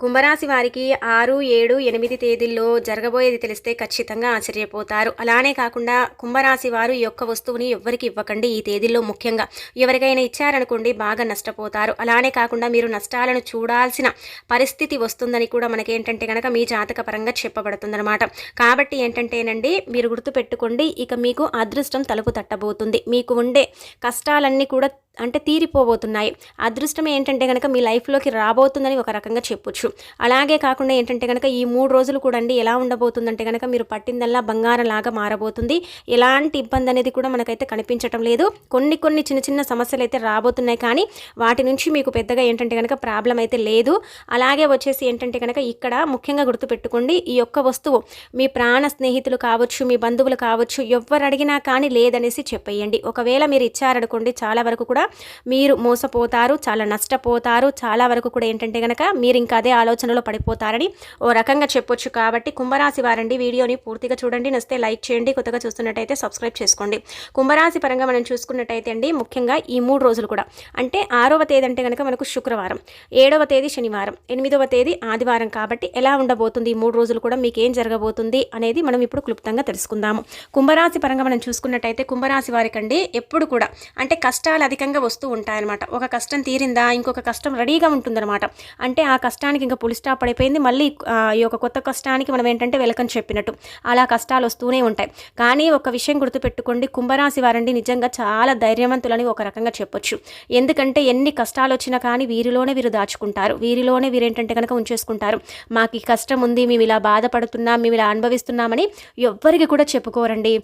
కుంభరాశి వారికి ఆరు ఏడు ఎనిమిది తేదీల్లో జరగబోయేది తెలిస్తే ఖచ్చితంగా ఆశ్చర్యపోతారు. అలానే కాకుండా కుంభరాశి వారు ఈ యొక్క వస్తువుని ఎవ్వరికి ఇవ్వకండి. ఈ తేదీల్లో ముఖ్యంగా ఎవరికైనా ఇచ్చారనుకోండి బాగా నష్టపోతారు. అలానే కాకుండా మీరు నష్టాలను చూడాల్సిన పరిస్థితి వస్తుందని కూడా మనకేంటంటే కనుక మీ జాతక పరంగా చెప్పబడుతుందన్నమాట. కాబట్టి ఏంటంటేనండి మీరు గుర్తుపెట్టుకోండి ఇక మీకు అదృష్టం తలుపు తట్టబోతుంది. మీకు ఉండే కష్టాలన్నీ కూడా అంటే తీరిపోబోతున్నాయి. అదృష్టం ఏంటంటే కనుక మీ లైఫ్లోకి రాబోతుందని ఒక రకంగా చెప్పొచ్చు. అలాగే కాకుండా ఏంటంటే కనుక ఈ మూడు రోజులు కూడా అండి ఎలా ఉండబోతుందంటే కనుక మీరు పట్టిందల్లా బంగారం లాగా మారబోతుంది. ఎలాంటి ఇబ్బంది అనేది కూడా మనకైతే కనిపించటం లేదు. కొన్ని కొన్ని చిన్న చిన్న సమస్యలు అయితే రాబోతున్నాయి కానీ వాటి నుంచి మీకు పెద్దగా ఏంటంటే కనుక ప్రాబ్లం అయితే లేదు. అలాగే వచ్చేసి ఏంటంటే కనుక ఇక్కడ ముఖ్యంగా గుర్తుపెట్టుకోండి ఈ యొక్క వస్తువు మీ ప్రాణ స్నేహితులు కావచ్చు మీ బంధువులు కావచ్చు ఎవరు అడిగినా కానీ లేదనేసి చెప్పేయండి. ఒకవేళ మీరు ఇచ్చారనుకోండి చాలా వరకు కూడా మీరు మోసపోతారు చాలా నష్టపోతారు చాలా వరకు కూడా ఏంటంటే కనుక మీరు ఇంకా అదే ఆలోచనలో పడిపోతారని ఓ రకంగా చెప్పొచ్చు కాబట్టి కుంభరాశి వారండి వీడియోని పూర్తిగా చూడండి నస్తే లైక్ చేయండి కొత్తగా చూస్తున్నట్టయితే సబ్స్క్రైబ్ చేసుకోండి. కుంభరాశి పరంగా మనం చూసుకున్నట్టయితే అండి ముఖ్యంగా ఈ మూడు రోజులు కూడా. అంటే ఆరవ తేదీ అంటే కనుక మనకు శుక్రవారం ఏడవ తేదీ శనివారం ఎనిమిదవ తేదీ ఆదివారం కాబట్టి ఎలా ఉండబోతుంది ఈ మూడు రోజులు కూడా మీకు ఏం జరగబోతుంది అనేది మనం ఇప్పుడు క్లుప్తంగా తెలుసుకుందాము. కుంభరాశి పరంగా మనం చూసుకున్నట్టయితే కుంభరాశి వారికండి ఎప్పుడు కూడా అంటే కష్టాలు అధికంగా వస్తూ ఉంటాయన్నమాట. ఒక కష్టం తీరిందా ఇంకొక కష్టం రెడీగా ఉంటుందన్నమాట. అంటే ఆ కష్టానికి ఇంకా పులి స్టాప్ పడిపోయింది. మళ్ళీ ఈ యొక్క కొత్త కష్టానికి మనం ఏంటంటే వెలకని చెప్పినట్టు. అలా కష్టాలు వస్తూనే ఉంటాయి. కానీ ఒక విషయం గుర్తుపెట్టుకోండి. కుంభరాశి వారండి నిజంగా చాలా ధైర్యవంతులని ఒక రకంగా చెప్పొచ్చు. ఎందుకంటే ఎన్ని కష్టాలు వచ్చినా కానీ వీరిలోనే వీరు దాచుకుంటారు. వీరిలోనే వీరు ఏంటంటే కనుక ఉంచేసుకుంటారు. మాకు ఈ కష్టం ఉంది మేము ఇలా బాధపడుతున్నాం మేము ఇలా అనుభవిస్తున్నామని ఎవ్వరికి కూడా చెప్పుకోరండి.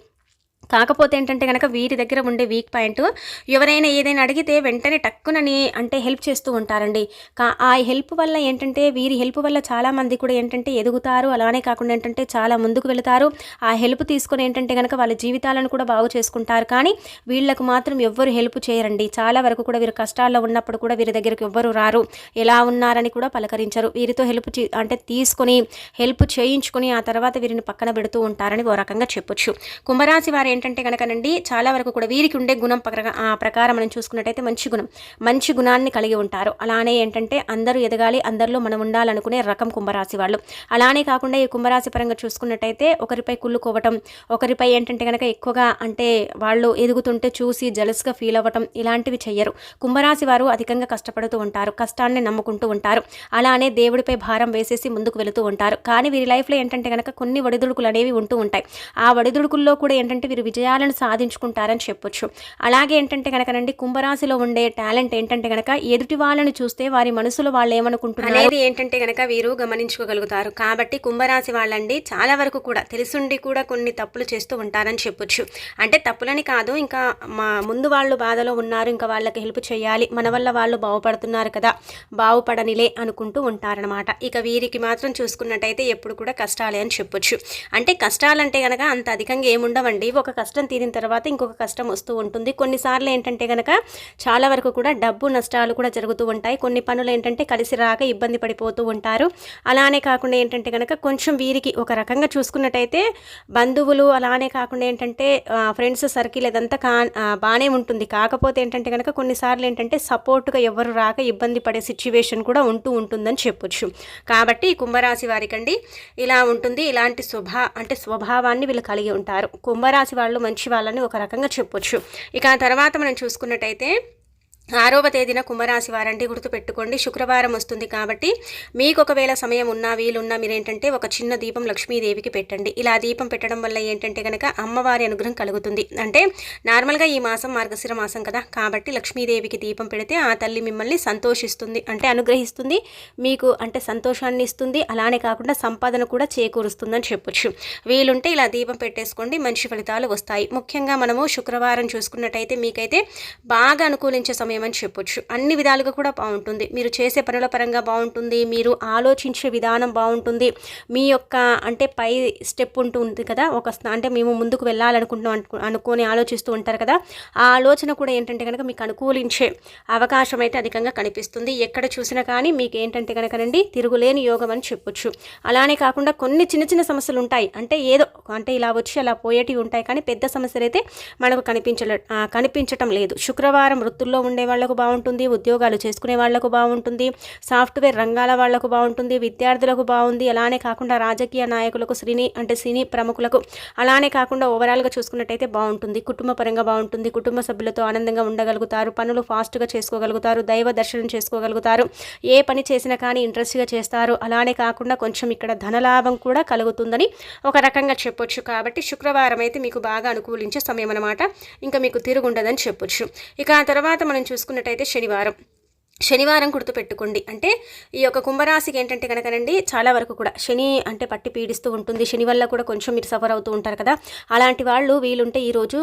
కాకపోతే ఏంటంటే కనుక వీరి దగ్గర ఉండే వీక్ పాయింట్ ఎవరైనా ఏదైనా అడిగితే వెంటనే టక్కునని అంటే హెల్ప్ చేస్తూ ఉంటారండి. కా ఆ హెల్ప్ వల్ల ఏంటంటే వీరి హెల్ప్ వల్ల చాలామంది కూడా ఏంటంటే ఎదుగుతారు. అలానే కాకుండా ఏంటంటే చాలా ముందుకు వెళతారు. ఆ హెల్ప్ తీసుకొని ఏంటంటే కనుక వాళ్ళ జీవితాలను కూడా బాగు చేసుకుంటారు. కానీ వీళ్ళకు మాత్రం ఎవ్వరు హెల్ప్ చేయరండి. చాలా వరకు కూడా వీరు కష్టాల్లో ఉన్నప్పుడు కూడా వీరి దగ్గరికి ఎవ్వరు రారు. ఎలా ఉన్నారని కూడా పలకరించరు. వీరితో హెల్ప్ చే- అంటే తీసుకొని హెల్ప్ చేయించుకొని ఆ తర్వాత వీరిని పక్కన పెడుతూ ఉంటారని ఓ రకంగా చెప్పొచ్చు. కుంభరాశి వారు ఏంటంటే కనుకనండి చాలా వరకు కూడా వీరికి ఉండే గుణం ప్రక ఆ ప్రకారం మనం చూసుకున్నట్టయితే మంచి గుణం. మంచి గుణాన్ని కలిగి ఉంటారు. అలానే ఏంటంటే అందరూ ఎదగాలి అందరిలో మనం ఉండాలనుకునే రకం కుంభరాశి వాళ్ళు. అలానే కాకుండా ఈ కుంభరాశి పరంగా చూసుకున్నట్టయితే ఒకరిపై కుళ్ళుకోవటం ఒకరిపై ఏంటంటే కనుక ఎక్కువగా అంటే వాళ్ళు ఎదుగుతుంటే చూసి జలస్గా ఫీల్ అవ్వటం ఇలాంటివి చెయ్యరు. కుంభరాశి వారు అధికంగా కష్టపడుతూ ఉంటారు కష్టాన్ని నమ్ముకుంటూ ఉంటారు. అలానే దేవుడిపై భారం వేసేసి ముందుకు వెళుతూ ఉంటారు. కానీ వీరి లైఫ్లో ఏంటంటే కనుక కొన్ని ఒడిదుడుకులు అనేవి ఉంటూ ఉంటాయి. ఆ ఒడిదుడుకుల్లో కూడా ఏంటంటే వీరు విజయాలను సాధించుకుంటారని చెప్పొచ్చు. అలాగే ఏంటంటే కనుకనండి కుంభరాశిలో ఉండే టాలెంట్ ఏంటంటే కనుక ఎదుటి వాళ్ళని చూస్తే వారి మనసులో వాళ్ళు ఏమనుకుంటున్నారు? అనేది ఏంటంటే కనుక వీరు గమనించుకోగలుగుతారు. కాబట్టి కుంభరాశి వాళ్ళండి చాలా వరకు కూడా తెలిసుండి కూడా కొన్ని తప్పులు చేస్తూ ఉంటారని చెప్పొచ్చు. అంటే తప్పులని కాదు ఇంకా మా ముందు వాళ్ళు బాధలో ఉన్నారు ఇంకా వాళ్ళకి హెల్ప్ చేయాలి మన వల్ల వాళ్ళు బాగుపడుతున్నారు కదా బాగుపడనిలే అనుకుంటూ ఉంటారనమాట ఇక వీరికి మాత్రం చూసుకున్నట్టయితే ఎప్పుడు కూడా కష్టాలే అని చెప్పొచ్చు. అంటే కష్టాలంటే కనుక అంత అధికంగా ఏముండవండి. ఒక కష్టం తీరిన తర్వాత ఇంకొక కష్టం వస్తూ ఉంటుంది. కొన్నిసార్లు ఏంటంటే కనుక చాలా వరకు కూడా డబ్బు నష్టాలు కూడా జరుగుతూ ఉంటాయి. కొన్ని పనులు ఏంటంటే కలిసి రాక ఇబ్బంది పడిపోతూ ఉంటారు. అలానే కాకుండా ఏంటంటే కనుక కొంచెం వీరికి ఒక రకంగా చూసుకున్నట్టయితే బంధువులు అలానే కాకుండా ఏంటంటే ఫ్రెండ్స్ సర్కిల్ ఇదంతా కా బాగానే ఉంటుంది. కాకపోతే ఏంటంటే కనుక కొన్నిసార్లు ఏంటంటే సపోర్ట్గా ఎవరు రాక ఇబ్బంది పడే సిచ్యువేషన్ కూడా ఉంటూ ఉంటుందని చెప్పొచ్చు. కాబట్టి కుంభరాశి వారికండి ఇలా ఉంటుంది. ఇలాంటి స్వభా అంటే స్వభావాన్ని వీళ్ళు కలిగి ఉంటారు. కుంభరాశి వాళ్ళు మంచి వాళ్ళని ఒక రకంగా చెప్పొచ్చు. ఇక ఆ తర్వాత మనం చూసుకున్నట్టయితే ఆరవ తేదీన కుంభరాశి వారండి గుర్తుపెట్టుకోండి శుక్రవారం వస్తుంది కాబట్టి మీకు ఒకవేళ సమయం ఉన్నా వీలున్నా మీరేంటంటే ఒక చిన్న దీపం లక్ష్మీదేవికి పెట్టండి. ఇలా దీపం పెట్టడం వల్ల ఏంటంటే కనుక అమ్మవారి అనుగ్రహం కలుగుతుంది. అంటే నార్మల్గా ఈ మాసం మార్గశిర మాసం కదా కాబట్టి లక్ష్మీదేవికి దీపం పెడితే ఆ తల్లి మిమ్మల్ని సంతోషిస్తుంది అంటే అనుగ్రహిస్తుంది మీకు అంటే సంతోషాన్ని ఇస్తుంది అలానే కాకుండా సంపాదన కూడా చేకూరుస్తుందని చెప్పొచ్చు. వీలుంటే ఇలా దీపం పెట్టేసుకోండి మంచి ఫలితాలు వస్తాయి. ముఖ్యంగా మనము శుక్రవారం చూసుకున్నట్టయితే మీకైతే బాగా అనుకూలించే సమయం అని చెప్పొచ్చు. అన్ని విధాలుగా కూడా బాగుంటుంది. మీరు చేసే పనుల పరంగా బాగుంటుంది. మీరు ఆలోచించే విధానం బాగుంటుంది. మీ యొక్క అంటే పై స్టెప్ ఉంటుంది కదా ఒక అంటే మేము ముందుకు వెళ్ళాలనుకుంటున్నాం అనుకు అనుకొని ఆలోచిస్తూ ఉంటారు కదా ఆ ఆలోచన కూడా ఏంటంటే కనుక మీకు అనుకూలించే అవకాశం అయితే అధికంగా కనిపిస్తుంది. ఎక్కడ చూసినా కానీ మీకు ఏంటంటే కనుకనండి తిరుగులేని యోగం అని చెప్పొచ్చు. అలానే కాకుండా కొన్ని చిన్న చిన్న సమస్యలు ఉంటాయి. అంటే ఏదో అంటే ఇలా వచ్చి అలా పోయేటివి ఉంటాయి కానీ పెద్ద సమస్యలు అయితే మనకు కనిపించలే కనిపించటం లేదు. శుక్రవారం వృత్తుల్లో ఉండే ఉండే వాళ్ళకు బాగుంటుంది ఉద్యోగాలు చేసుకునే వాళ్ళకు బాగుంటుంది సాఫ్ట్వేర్ రంగాల వాళ్ళకు బాగుంటుంది విద్యార్థులకు బాగుంది. అలానే కాకుండా రాజకీయ నాయకులకు సినీ అంటే సినీ ప్రముఖులకు అలానే కాకుండా ఓవరాల్గా చూసుకున్నట్టయితే బాగుంటుంది. కుటుంబ పరంగా బాగుంటుంది. కుటుంబ సభ్యులతో ఆనందంగా ఉండగలుగుతారు. పనులు ఫాస్ట్గా చేసుకోగలుగుతారు. దైవ దర్శనం చేసుకోగలుగుతారు. ఏ పని చేసినా కానీ ఇంట్రెస్ట్గా చేస్తారు. అలానే కాకుండా కొంచెం ఇక్కడ ధనలాభం కూడా కలుగుతుందని ఒక రకంగా చెప్పొచ్చు. కాబట్టి శుక్రవారం అయితే మీకు బాగా అనుకూలించే సమయం అనమాట ఇంకా మీకు తిరుగుండదని చెప్పొచ్చు. ఇక ఆ తర్వాత మనం చూసుకున్నట్టయితే శనివారం. శనివారం గుర్తుపెట్టుకోండి అంటే ఈ యొక్క కుంభరాశికి ఏంటంటే కనుకనండి చాలా వరకు కూడా శని అంటే పట్టి పీడిస్తూ ఉంటుంది. శని వల్ల కూడా కొంచెం మీరు సఫర్ అవుతూ ఉంటారు కదా. అలాంటి వాళ్ళు వీలుంటే ఈరోజు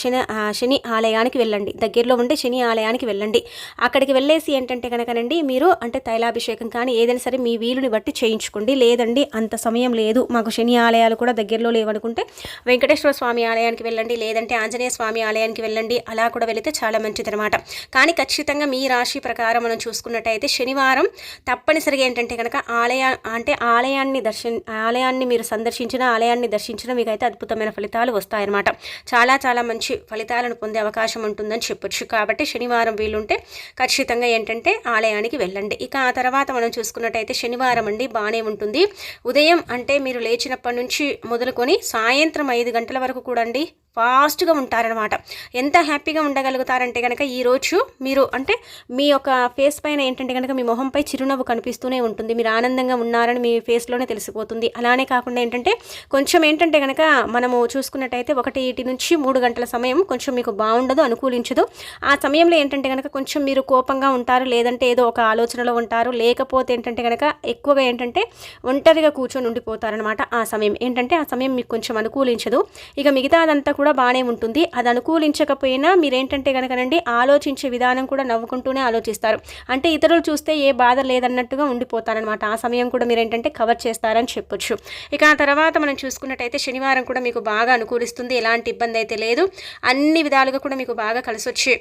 శని శని ఆలయానికి వెళ్ళండి. దగ్గరలో ఉండే శని ఆలయానికి వెళ్ళండి. అక్కడికి వెళ్ళేసి ఏంటంటే కనుకనండి మీరు అంటే తైలాభిషేకం కానీ ఏదైనా సరే మీ వీలుని బట్టి చేయించుకోండి. లేదండి అంత సమయం లేదు. మాకు శని ఆలయాలు కూడా దగ్గరలో లేవనుకుంటే వెంకటేశ్వర స్వామి ఆలయానికి వెళ్ళండి. లేదంటే ఆంజనేయ స్వామి ఆలయానికి వెళ్ళండి. అలా కూడా వెళితే చాలా మంచిదనమాట కానీ ఖచ్చితంగా మీ రాశి ప్రకారం ప్రకారం మనం చూసుకున్నట్టయితే శనివారం తప్పనిసరిగా ఏంటంటే కనుక ఆలయ అంటే ఆలయాన్ని దర్శన ఆలయాన్ని మీరు సందర్శించిన ఆలయాన్ని దర్శించిన మీకైతే అద్భుతమైన ఫలితాలు వస్తాయన్నమాట. చాలా చాలా మంచి ఫలితాలను పొందే అవకాశం ఉంటుందని చెప్పొచ్చు. కాబట్టి శనివారం వీలుంటే ఖచ్చితంగా ఏంటంటే ఆలయానికి వెళ్ళండి. ఇక ఆ తర్వాత మనం చూసుకున్నట్టయితే శనివారం అండి బాగానే ఉంటుంది. ఉదయం అంటే మీరు లేచినప్పటి నుంచి మొదలుకొని సాయంత్రం ఐదు గంటల వరకు కూడా అండి ఫాస్ట్గా ఉంటారనమాట ఎంత హ్యాపీగా ఉండగలుగుతారంటే కనుక ఈరోజు మీరు అంటే మీ యొక్క ఫేస్ పైన ఏంటంటే కనుక మీ మొహంపై చిరునవ్వు కనిపిస్తూనే ఉంటుంది. మీరు ఆనందంగా ఉన్నారని మీ ఫేస్లోనే తెలిసిపోతుంది. అలానే కాకుండా ఏంటంటే కొంచెం ఏంటంటే కనుక మనము చూసుకున్నట్టయితే ఒకటి ఇటు నుంచి మూడు గంటల సమయం కొంచెం మీకు బాగుండదు అనుకూలించదు. ఆ సమయంలో ఏంటంటే కనుక కొంచెం మీరు కోపంగా ఉంటారు లేదంటే ఏదో ఒక ఆలోచనలో ఉంటారు లేకపోతే ఏంటంటే కనుక ఎక్కువగా ఏంటంటే ఒంటరిగా కూర్చొని ఉండిపోతారనమాట ఆ సమయం. ఏంటంటే ఆ సమయం మీకు కొంచెం అనుకూలించదు. ఇక మిగతాదంతా కూడా కూడా బాగానే ఉంటుంది. అది అనుకూలించకపోయినా మీరేంటంటే కనుకనండి ఆలోచించే విధానం కూడా నవ్వుకుంటూనే ఆలోచిస్తారు. అంటే ఇతరులు చూస్తే ఏ బాధ లేదన్నట్టుగా ఉండిపోతారనమాట ఆ సమయం కూడా మీరు ఏంటంటే కవర్ చేస్తారని చెప్పొచ్చు. ఇక ఆ తర్వాత మనం చూసుకున్నట్టయితే శనివారం కూడా మీకు బాగా అనుకూలిస్తుంది. ఎలాంటి ఇబ్బంది అయితే లేదు. అన్ని విధాలుగా కూడా మీకు బాగా కలిసొచ్చి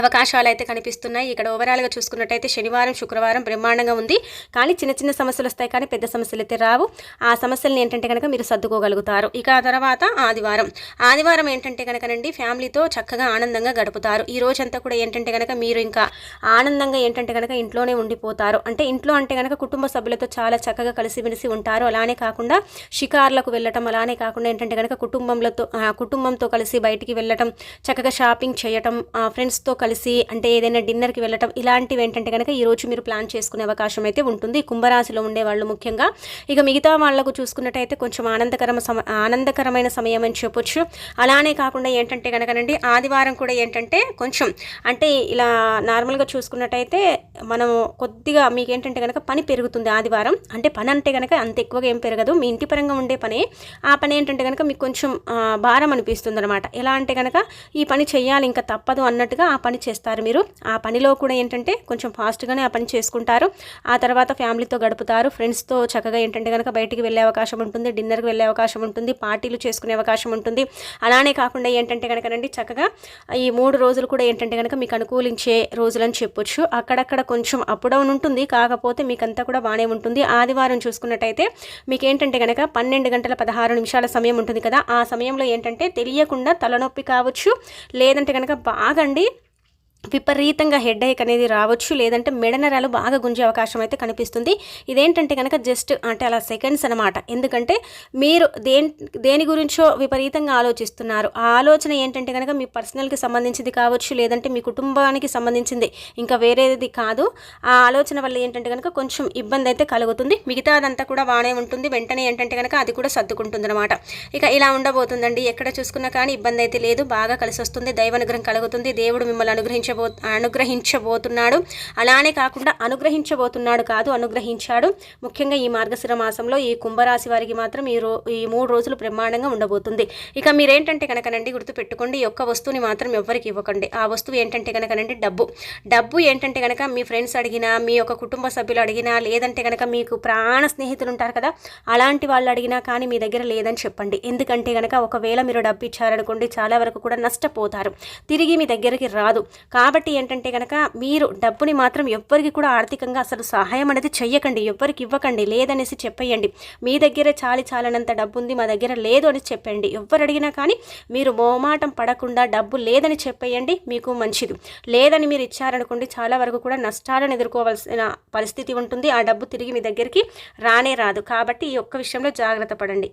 అవకాశాలు అయితే కనిపిస్తున్నాయి. ఇక్కడ ఓవరాల్గా చూసుకున్నట్టయితే శనివారం శుక్రవారం బ్రహ్మాండంగా ఉంది. కానీ చిన్న చిన్న సమస్యలు వస్తాయి. కానీ పెద్ద సమస్యలు అయితే రావు. ఆ సమస్యలను ఏంటంటే కనుక మీరు సర్దుకోగలుగుతారు. ఇక ఆ తర్వాత ఆదివారం. ఆదివారం ఏంటంటే కనుకనండి ఫ్యామిలీతో చక్కగా ఆనందంగా గడుపుతారు. ఈ రోజంతా కూడా ఏంటంటే కనుక మీరు ఇంకా ఆనందంగా ఏంటంటే కనుక ఇంట్లోనే ఉండిపోతారు. అంటే ఇంట్లో అంటే కనుక కుటుంబ సభ్యులతో చాలా చక్కగా కలిసిమెలిసి ఉంటారు. అలానే కాకుండా షికార్లకు వెళ్ళటం అలానే కాకుండా ఏంటంటే కనుక కుటుంబంలో కుటుంబంతో కలిసి బయటికి వెళ్ళటం చక్కగా షాపింగ్ చేయటం ఫ్రెండ్స్తో కలిసి అంటే ఏదైనా డిన్నర్కి వెళ్ళటం ఇలాంటివి ఏంటంటే కనుక ఈరోజు మీరు ప్లాన్ చేసుకునే అవకాశం అయితే ఉంటుంది. కుంభరాశిలో ఉండేవాళ్ళు ముఖ్యంగా. ఇక మిగతా వాళ్ళకు చూసుకున్నట్టయితే కొంచెం ఆనందకరమ సమ ఆనందకరమైన సమయం అని చెప్పొచ్చు. అలానే కాకుండా ఏంటంటే కనుకనండి ఆదివారం కూడా ఏంటంటే కొంచెం అంటే ఇలా నార్మల్గా చూసుకున్నట్టయితే మనం కొద్దిగా మీకు ఏంటంటే కనుక పని పెరుగుతుంది ఆదివారం. అంటే పని అంటే కనుక అంత ఎక్కువగా ఏం పెరగదు. మీ ఇంటి పరంగా ఉండే పని. ఆ పని ఏంటంటే కనుక మీకు కొంచెం భారం అనిపిస్తుంది అనమాట ఎలా అంటే కనుక ఈ పని చేయాలి ఇంకా తప్పదు అన్నట్టుగా ఆ పని పని చేస్తారు మీరు. ఆ పనిలో కూడా ఏంటంటే కొంచెం ఫాస్ట్గానే ఆ పని చేసుకుంటారు. ఆ తర్వాత ఫ్యామిలీతో గడుపుతారు. ఫ్రెండ్స్తో చక్కగా ఏంటంటే కనుక బయటికి వెళ్ళే అవకాశం ఉంటుంది. డిన్నర్కి వెళ్ళే అవకాశం ఉంటుంది. పార్టీలు చేసుకునే అవకాశం ఉంటుంది. అలానే కాకుండా ఏంటంటే కనుకనండి చక్కగా ఈ మూడు రోజులు కూడా ఏంటంటే కనుక మీకు అనుకూలించే రోజులని చెప్పొచ్చు. అక్కడక్కడ కొంచెం అప్ డౌన్ ఉంటుంది. కాకపోతే మీకంతా కూడా బాగానే ఉంటుంది. ఆదివారం చూసుకున్నట్టయితే మీకు ఏంటంటే కనుక పన్నెండు గంటల పదహారు నిమిషాల సమయం ఉంటుంది కదా. ఆ సమయంలో ఏంటంటే తెలియకుండా తలనొప్పి కావచ్చు లేదంటే కనుక బాగండి విపరీతంగా హెడ్ అనేది రావచ్చు లేదంటే మెడనరాలు బాగా గుంజే అవకాశం అయితే కనిపిస్తుంది. ఇదేంటంటే కనుక జస్ట్ అంటే అలా సెకండ్స్ అనమాట ఎందుకంటే మీరు దేని దేని గురించో విపరీతంగా ఆలోచిస్తున్నారు. ఆ ఆలోచన ఏంటంటే కనుక మీ పర్సనల్కి సంబంధించింది కావచ్చు లేదంటే మీ కుటుంబానికి సంబంధించింది ఇంకా వేరేది కాదు. ఆ ఆలోచన వల్ల ఏంటంటే కనుక కొంచెం ఇబ్బంది అయితే కలుగుతుంది. మిగతా అదంతా కూడా బాగానే ఉంటుంది. వెంటనే ఏంటంటే కనుక అది కూడా సర్దుకుంటుంది అనమాట ఇక ఇలా ఉండబోతుందండి. ఎక్కడ చూసుకున్నా కానీ ఇబ్బంది అయితే లేదు. బాగా కలిసి వస్తుంది దైవానుగ్రహం కలుగుతుంది. దేవుడు మిమ్మల్ని అనుగ్రహించ అనుగ్రహించబో అనుగ్రహించబోతున్నాడు. అలానే కాకుండా అనుగ్రహించబోతున్నాడు కాదు అనుగ్రహించాడు. ముఖ్యంగా ఈ మార్గశిర మాసంలో ఈ కుంభరాశి వారికి మాత్రం ఈ రో ఈ మూడు రోజులు బ్రహ్మాండంగా ఉండబోతుంది. ఇక మీరేంటంటే కనుకనండి గుర్తుపెట్టుకోండి ఈ ఒక్క వస్తువుని మాత్రం ఎవరికి ఇవ్వకండి. ఆ వస్తువు ఏంటంటే కనుకనండి డబ్బు. డబ్బు ఏంటంటే కనుక మీ ఫ్రెండ్స్ అడిగినా మీ యొక్క కుటుంబ సభ్యులు అడిగినా లేదంటే కనుక మీకు ప్రాణ స్నేహితులు ఉంటారు కదా అలాంటి వాళ్ళు అడిగినా కానీ మీ దగ్గర లేదని చెప్పండి. ఎందుకంటే కనుక ఒకవేళ మీరు డబ్బు ఇచ్చారనుకోండి చాలా వరకు కూడా నష్టపోతారు. తిరిగి మీ దగ్గరికి రాదు. కాబట్టి ఏంటంటే కనుక మీరు డబ్బుని మాత్రం ఎవ్వరికి కూడా ఆర్థికంగా అసలు సహాయం అనేది చెయ్యకండి ఎవ్వరికి ఇవ్వకండి లేదనేసి చెప్పేయండి. మీ దగ్గర చాలి చాలనంత డబ్బు ఉంది మా దగ్గర లేదు అని చెప్పండి. ఎవ్వరు అడిగినా కానీ మీరు మోమాటం పడకుండా డబ్బు లేదని చెప్పేయండి మీకు మంచిది. లేదని మీరు ఇచ్చారనుకోండి చాలా వరకు కూడా నష్టాలను ఎదుర్కోవాల్సిన పరిస్థితి ఉంటుంది. ఆ డబ్బు తిరిగి మీ దగ్గరికి రానే రాదు. కాబట్టి ఈ ఒక్క విషయంలో జాగ్రత్త పడండి.